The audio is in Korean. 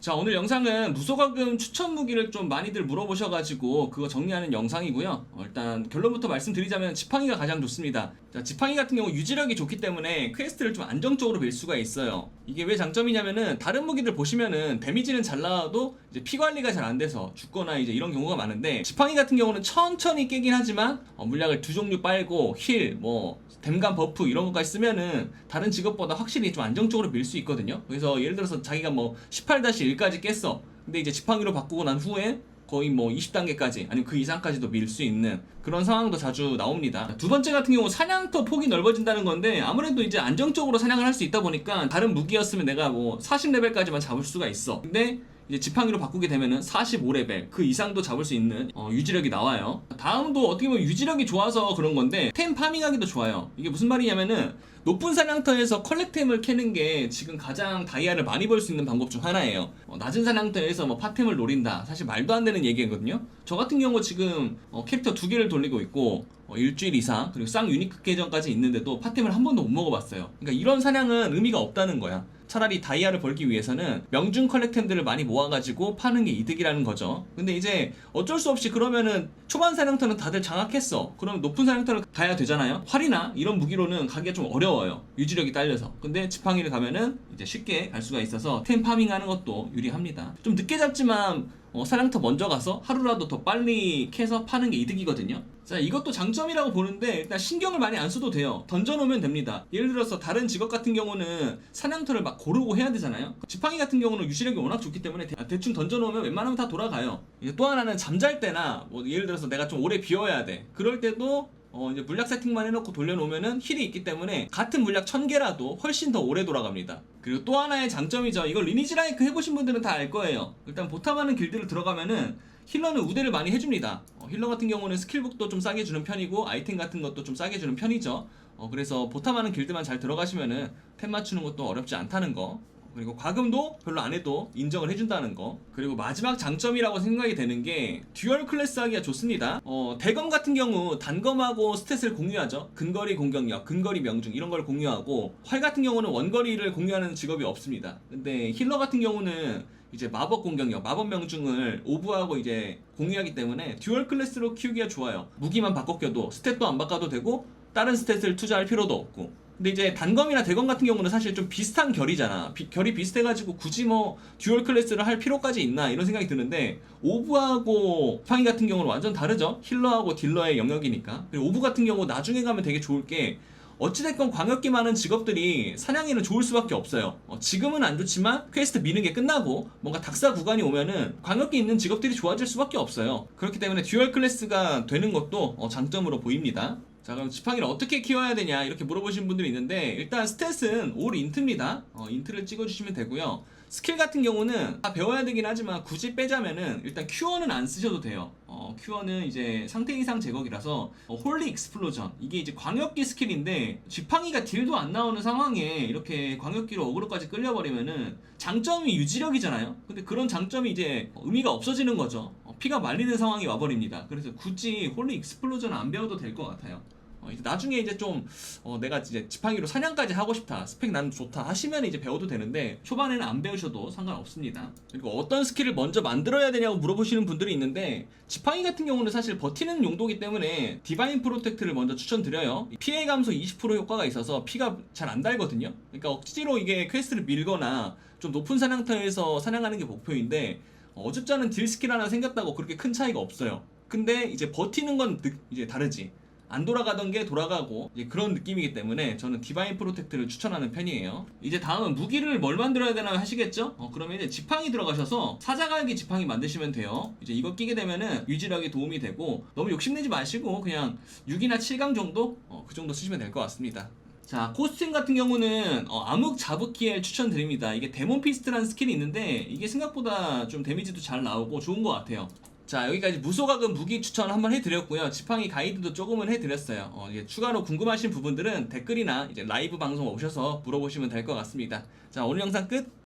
자 오늘 영상은 무소가금 추천 무기를 좀 많이들 물어보셔가지고 그거 정리하는 영상이고요. 어, 일단 결론부터 말씀드리자면 지팡이가 가장 좋습니다. 자 지팡이 같은 경우 유지력이 좋기 때문에 퀘스트를 좀 안정적으로 밀 수가 있어요. 이게 왜 장점이냐면은 다른 무기들 보시면은 데미지는 잘 나와도 이제 피 관리가 잘 안 돼서 죽거나 이제 이런 경우가 많은데 지팡이 같은 경우는 천천히 깨긴 하지만 어, 물약을 두 종류 빨고 힐, 뭐 댐감 버프 이런 것까지 쓰면은 다른 직업보다 확실히 좀 안정적으로 밀 수 있거든요. 그래서 예를 들어서 자기가 뭐 18-1까지 깼어. 근데 이제 지팡이로 바꾸고 난 후에 거의 뭐 20단계까지 아니면 그 이상까지도 밀 수 있는 그런 상황도 자주 나옵니다. 두 번째 같은 경우 사냥터 폭이 넓어진다는 건데 아무래도 이제 안정적으로 사냥을 할 수 있다 보니까 다른 무기였으면 내가 뭐 40레벨까지만 잡을 수가 있어. 근데 이제 지팡이로 바꾸게 되면은 45레벨 그 이상도 잡을 수 있는 어, 유지력이 나와요. 다음도 어떻게 보면 유지력이 좋아서 그런 건데 템 파밍하기도 좋아요. 이게 무슨 말이냐면은 높은 사냥터에서 컬렉템을 캐는 게 지금 가장 다이아를 많이 벌 수 있는 방법 중 하나예요. 어, 낮은 사냥터에서 뭐 파템을 노린다. 사실 말도 안 되는 얘기거든요. 저 같은 경우 지금 어, 캐릭터 두 개를 돌리고 있고 어, 일주일 이상 그리고 쌍 유니크 계정까지 있는데도 파템을 한 번도 못 먹어봤어요. 그러니까 이런 사냥은 의미가 없다는 거야. 차라리 다이아를 벌기 위해서는 명중 컬렉템들을 많이 모아가지고 파는 게 이득이라는 거죠. 근데 이제 어쩔 수 없이 그러면은 초반 사냥터는 다들 장악했어. 그럼 높은 사냥터를 가야 되잖아요. 활이나 이런 무기로는 가기가 좀 어려워요. 유지력이 딸려서. 근데 지팡이를 가면은 이제 쉽게 갈 수가 있어서 템 파밍하는 것도 유리합니다. 좀 늦게 잡지만 어, 사냥터 먼저 가서 하루라도 더 빨리 캐서 파는 게 이득이거든요. 자, 이것도 장점이라고 보는데 일단 신경을 많이 안 써도 돼요. 던져놓으면 됩니다. 예를 들어서 다른 직업 같은 경우는 사냥터를 막 고르고 해야 되잖아요. 지팡이 같은 경우는 유지력이 워낙 좋기 때문에 대, 충 던져놓으면 웬만하면 다 돌아가요. 또 하나는 잠잘 때나 뭐 예를 들어서 내가 좀 오래 비워야 돼. 그럴 때도 어 이제 물약 세팅만 해놓고 돌려놓으면은 힐이 있기 때문에 같은 물약 1000개라도 훨씬 더 오래 돌아갑니다. 그리고 또 하나의 장점이죠. 이걸 리니지 라이크 해보신 분들은 다 알 거예요. 일단 보탐하는 길드를 들어가면은 힐러는 우대를 많이 해줍니다. 어, 힐러 같은 경우는 스킬북도 좀 싸게 주는 편이고 아이템 같은 것도 좀 싸게 주는 편이죠. 어, 그래서 보탐하는 길드만 잘 들어가시면은 템 맞추는 것도 어렵지 않다는 거. 그리고 과금도 별로 안 해도 인정을 해준다는 거. 그리고 마지막 장점이라고 생각이 되는 게 듀얼 클래스 하기가 좋습니다. 어, 대검 같은 경우 단검하고 스탯을 공유하죠. 근거리 공격력, 근거리 명중 이런 걸 공유하고 활 같은 경우는 원거리를 공유하는 직업이 없습니다. 근데 힐러 같은 경우는 이제 마법 공격력, 마법 명중을 오브하고 이제 공유하기 때문에 듀얼 클래스로 키우기가 좋아요. 무기만 바꿔 껴도 스탯도 안 바꿔도 되고 다른 스탯을 투자할 필요도 없고 근데 이제 단검이나 대검 같은 경우는 사실 좀 비슷한 결이잖아. 비, 결이 비슷해가지고 굳이 뭐 듀얼 클래스를 할 필요까지 있나 이런 생각이 드는데 오브하고 팡이 같은 경우는 완전 다르죠. 힐러하고 딜러의 영역이니까. 그리고 오브 같은 경우 나중에 가면 되게 좋을 게 어찌됐건 광역기 많은 직업들이 사냥에는 좋을 수밖에 없어요. 어, 지금은 안 좋지만 퀘스트 미는 게 끝나고 뭔가 닥사 구간이 오면은 광역기 있는 직업들이 좋아질 수밖에 없어요. 그렇기 때문에 듀얼 클래스가 되는 것도 어, 장점으로 보입니다. 자 그럼 지팡이를 어떻게 키워야 되냐 이렇게 물어보시는 분들이 있는데 일단 스탯은 올 인트입니다. 어, 인트를 찍어주시면 되고요. 스킬 같은 경우는 다 배워야 되긴 하지만 굳이 빼자면은 일단 큐어는 안 쓰셔도 돼요. 어, 큐어는 이제 상태 이상 제거기라서 어, 홀리 익스플로전. 이게 이제 광역기 스킬인데 지팡이가 딜도 안 나오는 상황에 이렇게 광역기로 어그로까지 끌려버리면은 장점이 유지력이잖아요. 근데 그런 장점이 이제 의미가 없어지는 거죠. 어, 피가 말리는 상황이 와버립니다. 그래서 굳이 홀리 익스플로전 안 배워도 될 것 같아요 어, 이제 나중에 이제 좀 어, 내가 이제 지팡이로 사냥까지 하고 싶다. 스펙 나는 좋다. 하시면 이제 배워도 되는데 초반에는 안 배우셔도 상관없습니다. 그리고 어떤 스킬을 먼저 만들어야 되냐고 물어보시는 분들이 있는데 지팡이 같은 경우는 사실 버티는 용도이기 때문에 디바인 프로텍트를 먼저 추천드려요. 피해 감소 20% 효과가 있어서 피가 잘 안 달거든요. 그러니까 억지로 이게 퀘스트를 밀거나 좀 높은 사냥터에서 사냥하는 게 목표인데 어, 어줍잖은 딜 스킬 하나 생겼다고 그렇게 큰 차이가 없어요. 근데 이제 버티는 건 느- 이제 다르지 안 돌아가던 게 돌아가고 그런 느낌이기 때문에 저는 디바인 프로텍트를 추천하는 편이에요. 이제 다음은 무기를 뭘 만들어야 되나 하시겠죠? 어, 그러면 이제 지팡이 들어가셔서 사자갈기 지팡이 만드시면 돼요. 이제 이거 끼게 되면은 유지력에 도움이 되고 너무 욕심내지 마시고 그냥 6이나 7강 정도 어, 그 정도 쓰시면 될 것 같습니다. 자, 코스튬 같은 경우는 어, 암흑 자부키엘 추천드립니다. 이게 데몬 피스트라는 스킬이 있는데 이게 생각보다 좀 데미지도 잘 나오고 좋은 것 같아요. 자 여기까지 무소각은 무기 추천 한번 해드렸고요. 지팡이 가이드도 조금은 해드렸어요. 어, 이제 추가로 궁금하신 부분들은 댓글이나 이제 라이브 방송 오셔서 물어보시면 될 것 같습니다. 자 오늘 영상 끝